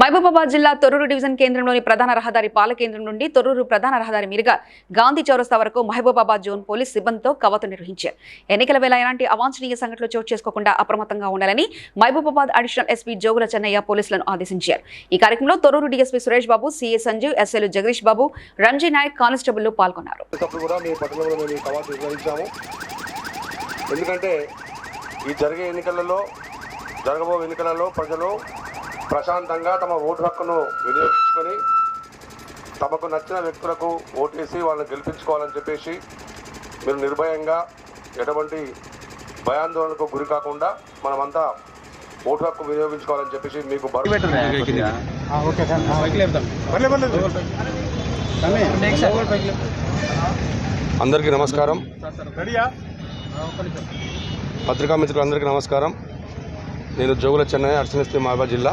మహబూబాబాద్ జిల్లా తొర్రూరు డివిజన్ కేంద్రంలోని ప్రధాన రహదారి పాల కేంద్రం నుండి తొర్రూరు ప్రధాన రహదారి మీదుగా గాంధీ చౌరస్తా వరకు మహబూబాబాద్ జోన్ పోలీస్ సిబ్బందితో కవాతు నిర్వహించారు. ఎన్నికల వేళ ఎలాంటి అవాంఛనీయ సంఘటనలు చోటు చేసుకోకుండా అప్రమత్తంగా ఉండాలని మహబూబాబాద్ అడిషనల్ ఎస్పీ జోగుల చెన్నయ్య పోలీసులను ఆదేశించారు. ఈ కార్యక్రమంలో Thorrur DSP Suresh Babu CA Sanjeev SL Jagadish Babu Ranji Naik constable పాల్గొన్నారు. ఎందుకంటే ఈ జరిగే ఎన్నికలలో జరగబో ఎన్నికలలో ప్రజలు ప్రశాంతంగా తమ ఓటు హక్కును వినియోగించుకొని తమకు నచ్చిన వ్యక్తులకు ఓటేసి వాళ్ళని గెలిపించుకోవాలని చెప్పేసి మీరు నిర్భయంగా ఎటువంటి భయాందోళనకు గురి కాకుండా మనమంతా ఓటు హక్కు వినియోగించుకోవాలని చెప్పేసి మీకు అందరికీ నమస్కారం. పత్రికా మిత్రులందరికీ నమస్కారం. నేను జోగుల చెన్నై అర్చనస్తి మహబాద్ జిల్లా.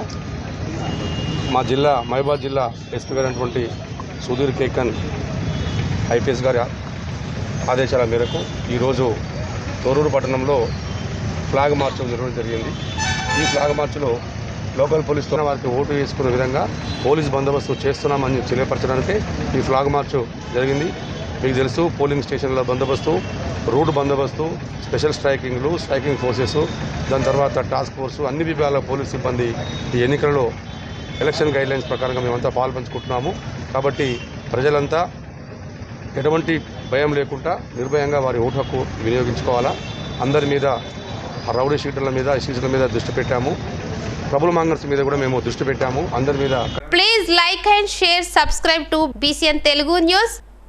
మా జిల్లా మహబాద్ జిల్లా ఎస్పీ గారైనటువంటి సుధీర్ కేకన్ ఐపీఎస్ గారి ఆదేశాల మేరకు ఈరోజు తోరూరు పట్టణంలో ఫ్లాగ్ మార్చ్ జరగడం జరిగింది. ఈ ఫ్లాగ్ మార్చ్లో లోకల్ పోలీసుతో వారికి ఓటు వేసుకునే విధంగా పోలీస్ బందోబస్తు చేస్తున్నామని తెలియపరచడానికి ఈ ఫ్లాగ్ మార్చ్ జరిగింది. మీకు తెలుసు పోలింగ్ స్టేషన్ల బందోబస్తు రూట్ బందోబస్తు స్పెషల్ స్ట్రైకింగ్లు స్ట్రైకింగ్ ఫోర్సెస్ దాని తర్వాత టాస్క్ ఫోర్స్ అన్ని విభాగాల పోలీస్ సిబ్బంది ఈ ఎన్నికలలో ఎలక్షన్ గైడ్లైన్స్ ప్రకారంగా మేమంతా పాల్పంచుకుంటున్నాము. కాబట్టి ప్రజలంతా ఎటువంటి భయం లేకుండా నిర్భయంగా వారి ఓటు హక్కు వినియోగించుకోవాలా? అందరి మీద రౌడీ షీటర్ల మీద ఇష్యూస్ల మీద దృష్టి పెట్టాము. ట్రబుల్ మాంగర్స్ మీద కూడా మేము దృష్టి పెట్టాము. అందరి మీద please like and share subscribe to BCN Telugu news